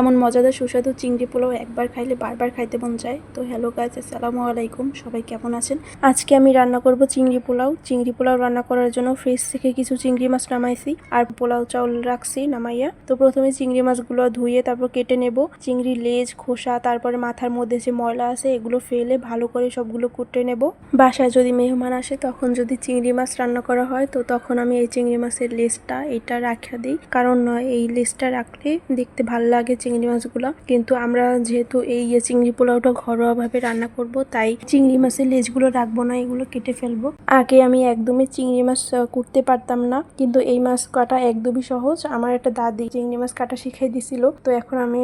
এমন মজাদার সুস্বাদু চিংড়ি পোলাও একবার খাইলে বারবার খাইতে মন যায় তো হ্যালো গাইজ আসসালামু আলাইকুম। সবাই কেমন আছেন? আজকে আমি রান্না করব চিংড়ি পোলাও। চিংড়ি পোলাও রান্না করার জন্য ফ্রিজ থেকে কিছু চিংড়ি মাছ নামাইছি আর পোলাও চাউল রাখছি নামাইয়া। তো প্রথমে চিংড়ি মাছগুলো ধুয়ে তারপর কেটে নেব। চিংড়ি লেজ, খোসা, তারপরে মাথার মধ্যে যে ময়লা আছে এগুলো ফেলে ভালো করে সবগুলো কুটে নেব। বাসায় যদি মেহমান আসে তখন যদি চিংড়ি মাছ রান্না করা হয় তো তখন আমি এই চিংড়ি মাছের লেজটা এটা রাখা দিই। কারণ, এই লেজটা রাখলে দেখতে ভালো লাগে চিংড়ি মাছগুলো। কিন্তু আমরা যেহেতু এই চিংড়ি পোলাওটা ঘরোয়া ভাবে রান্না করব, তাই চিংড়ি মাছের লেজগুলো রাখব না, এগুলো কেটে ফেলব। আগে আমি একদমই চিংড়ি মাছ কুটতে পারতাম না, কিন্তু এই মাছ কাটা একদমই সহজ। আমার একটা দাদি চিংড়ি মাছ কাটা শিখাই দিছিল। তো এখন আমি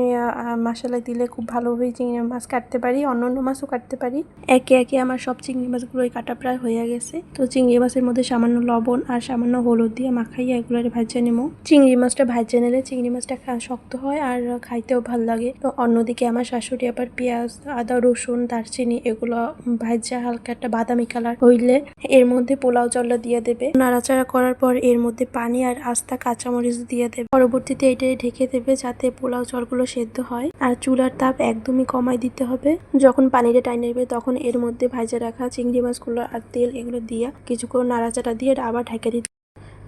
মশলা দিলে খুব ভালোভাবে চিংড়ি মাছ কাটতে পারি অন্য অন্য মাছও কাটতে পারি। একে একে আমার সব চিংড়ি মাছগুলোই কাটা প্রায় হয়ে গেছে। তো চিংড়ি মাছের মধ্যে সামান্য লবণ আর সামান্য হলুদ দিয়ে মাখাইয়া এগুলো ভাজা নেব। চিংড়ি মাছটা ভাজা নিলে চিংড়ি মাছটা শক্ত হয় আর খাইতেও ভালো লাগে। তো অন্যদিকে আমার শাশুড়ি আবার পেঁয়াজ, আদা, রসুন, দারচিনি এগুলো ভাজা হালকা একটা বাদামি কালার হইলে এর মধ্যে পোলাও চালটা দিয়ে দেবে। নাড়াচাড়া করার পর এর মধ্যে পানি আর আস্তা কাঁচামরিচ দিয়ে দেবে। পরবর্তীতে এটাই ঢেকে দেবে যাতে পোলাও চালগুলো সেদ্ধ হয় আর চুলার তাপ একদমই কমাই দিতে হবে। যখন পানিটা টাইনে নেবে তখন এর মধ্যে ভাজা রাখা চিংড়ি মাছগুলো আর তেল এগুলো দিয়ে কিছুক্ষণ নাড়াচাড়া দিয়ে আবার ঢেকে দিতে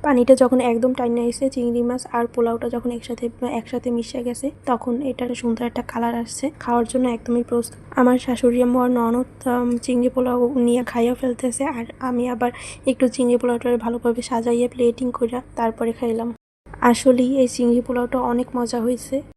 পানিটা যখন একদম টাইনে এসে চিংড়ি মাছ আর পোলাওটা যখন একসাথে একসাথে মিশে গেছে, তখন এটার সুন্দর একটা কালার আসছে। খাওয়ার জন্য একদমই প্রস্তুত। আমার শাশুড়ি আমার ননদ চিংড়ি পোলাও নিয়ে খাইয়া ফেলতেছে আর আমি আবার একটু চিংড়ি পোলাওটা ভালোভাবে সাজাইয়ে প্লেটিং করে তারপরে খাইলাম। আসলেই এই চিংড়ি পোলাওটা অনেক মজা হয়েছে